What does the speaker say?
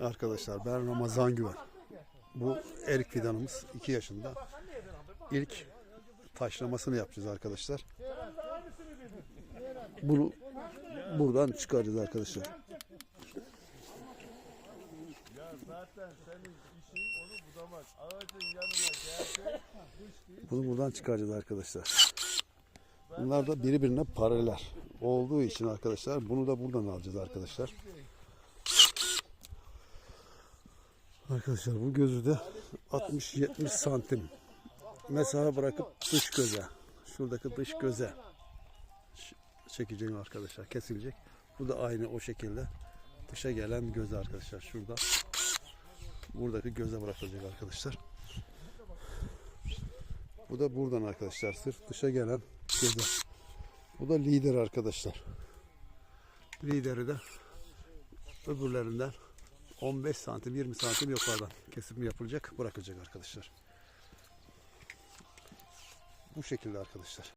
Arkadaşlar ben Ramazan Güven. Bu erik fidanımız 2 yaşında. İlk taşlamasını yapacağız arkadaşlar. Bunu buradan çıkaracağız arkadaşlar. Bunu buradan çıkaracağız arkadaşlar. Bunlar da birbirine paralel olduğu için arkadaşlar bunu da buradan alacağız arkadaşlar. Arkadaşlar bu gözü de 60-70 santim mesafe bırakıp dış göze şuradaki dış göze çekeceğim arkadaşlar kesilecek. Bu da aynı o şekilde dışa gelen göze arkadaşlar şurada buradaki göze bırakılacak arkadaşlar. Bu da buradan arkadaşlar sırf dışa gelen göze. Bu da lider arkadaşlar. Lideri de öbürlerinden 15 santim 20 santim yukarıdan kesim yapılacak bırakılacak arkadaşlar. Bu şekilde arkadaşlar.